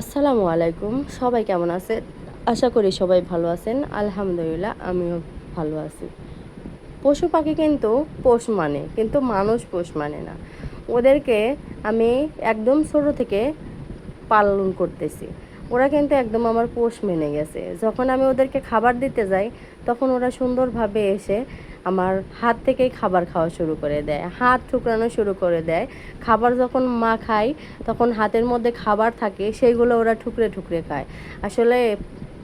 আসসালামু আলাইকুম, সবাই কেমন আছে আশা করি সবাই ভালো আছেন। আলহামদুলিল্লাহ, আমিও ভালো আছি। পশু পাখি কিন্তু পোষ মানে কিন্তু মানুষ পোষ মানে না। ওদেরকে আমি একদম ছোটো থেকে পালন করতেছি। ওরা কিন্তু একদম আমার পোষ মেনে গেছে। যখন আমি ওদেরকে খাবার দিতে যাই, তখন ওরা সুন্দরভাবে এসে আমার হাত থেকেই খাবার খাওয়া শুরু করে দেয়। হাত ঠুকরানো শুরু করে দেয়। খাবার যখন মা খায়, তখন হাতের মধ্যে খাবার থাকে, সেইগুলো ওরা ঠুকরে ঠুকরে খায়। আসলে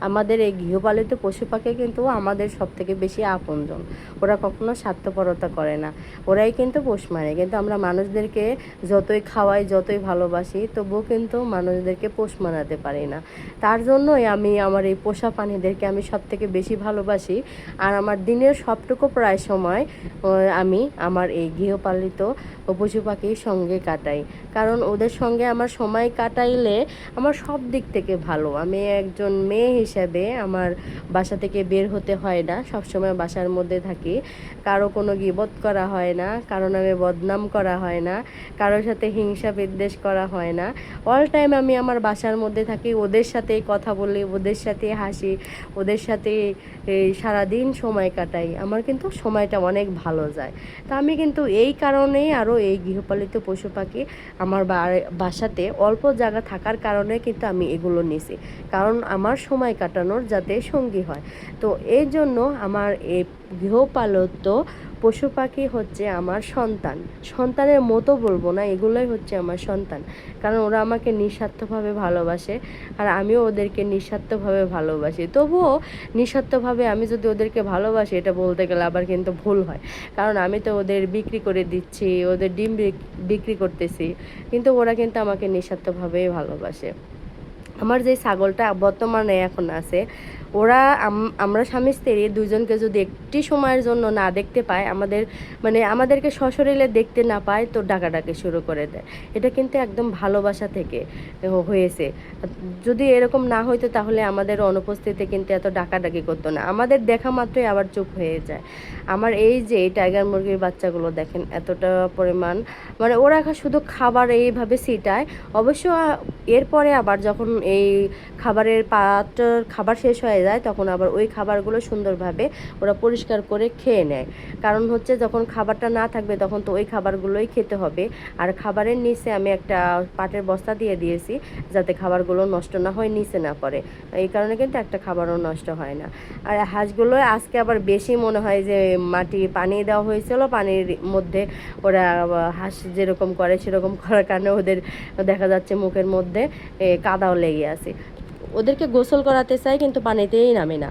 আমাদের এই গৃহপালিত পশু পাখি কিন্তু আমাদের সব থেকে বেশি আপনজন। ওরা কখনো স্বার্থপরতা করে না। ওরাই কিন্তু পোষ মানে। কিন্তু আমরা মানুষদেরকে যতই খাওয়াই, যতই ভালোবাসি, তবুও কিন্তু মানুষদেরকে পোষ মানাতে পারি না। তার জন্যই আমি আমার এই পোষা প্রাণীদেরকে আমি সব থেকে বেশি ভালোবাসি। আর আমার দিনের সবটুকু প্রায় সময় আমি আমার এই গৃহপালিত পশু পাখির সঙ্গে কাটাই। কারণ ওদের সঙ্গে আমার সময় কাটাইলে আমার সব দিক থেকে ভালো। আমি একজন মেয়ে হিসেবে আমার বাসা থেকে বের হতে হয় না, সবসময় বাসার মধ্যে থাকি। কারও কোনো গিবত করা হয় না, কারও নামে বদনাম করা হয় না, কারোর সাথে হিংসা বিদ্বেষ করা হয় না। অল টাইম আমি আমার বাসার মধ্যে থাকি, ওদের সাথে কথা বলি, ওদের সাথে হাসি, ওদের সাথে সারাদিন সময় কাটাই। আমার কিন্তু সময়টা অনেক ভালো যায়। তা আমি কিন্তু এই কারণেই আরও এই গৃহপালিত পশু পাখি আমার বাসাতে অল্প জায়গা থাকার কারণে কিন্তু আমি এগুলো নিছি। কারণ আমার সময় কাটানোর যাতে সঙ্গী হয়। তো এই জন্য আমার এই গৃহপালিত পশু পাখি হচ্ছে আমার সন্তান। সন্তানের মতো বলব না, এগুলোই হচ্ছে আমার সন্তান। কারণ ওরা আমাকে নিঃস্বার্থভাবে ভালোবাসে আর আমিও ওদেরকে নিঃস্বার্থভাবে ভালোবাসি। তবুও নিঃস্বার্থভাবে আমি যদি ওদেরকে ভালোবাসি, এটা বলতে গেলে আবার কিন্তু ভুল হয়। কারণ আমি তো ওদের বিক্রি করে দিচ্ছি, ওদের ডিম বিক্রি করতেছি, কিন্তু ওরা কিন্তু আমাকে নিঃস্বার্থভাবেই ভালোবাসে। আমার যে ছাগলটা বর্তমানে এখন আছে ওরা আমরা স্বামী স্ত্রী দুজনকে যদি একটি সময়ের জন্য না দেখতে পায়, আমাদের মানে আমাদেরকে সশরীরে দেখতে না পায়, তো ডাকাডাকি শুরু করে দেয়। এটা কিন্তু একদম ভালোবাসা থেকে হয়েছে। যদি এরকম না হইতো তাহলে আমাদের অনুপস্থিতিতে কিন্তু এত ডাকাডাকি করতো না। আমাদের দেখা মাত্রই আবার চুপ হয়ে যায়। আমার এই যে টাইগার মুরগির বাচ্চাগুলো দেখেন, এতটা পরিমাণ মানে ওরা শুধু খাবার এইভাবে ছিটায়। অবশ্য এরপরে আবার যখন এই খাবারের পাট খাবার শেষ হয়ে যায়, তখন আবার ওই খাবারগুলো সুন্দরভাবে ওরা পরিষ্কার করে খেয়ে নেয়। কারণ হচ্ছে যখন খাবারটা না থাকবে, তখন তো ওই খাবারগুলোই খেতে হবে। আর খাবারের নিচে আমি একটা পাটের বস্তা দিয়ে দিয়েছি, যাতে খাবারগুলো নষ্ট না হয়, নিচে না পড়ে। এই কারণে কিন্তু একটা খাবারও নষ্ট হয় না। আর হাঁসগুলো আজকে আবার বেশি মনে হয় যে মাটি পানি দেওয়া হয়েছিল, পানির মধ্যে ওরা হাঁস যেরকম করে, সেরকম করার কারণে ওদের দেখা যাচ্ছে মুখের মধ্যে কাদাও লেগে আছে। ওদেরকে গোসল করাতে চাই কিন্তু পানিতেই নামে না।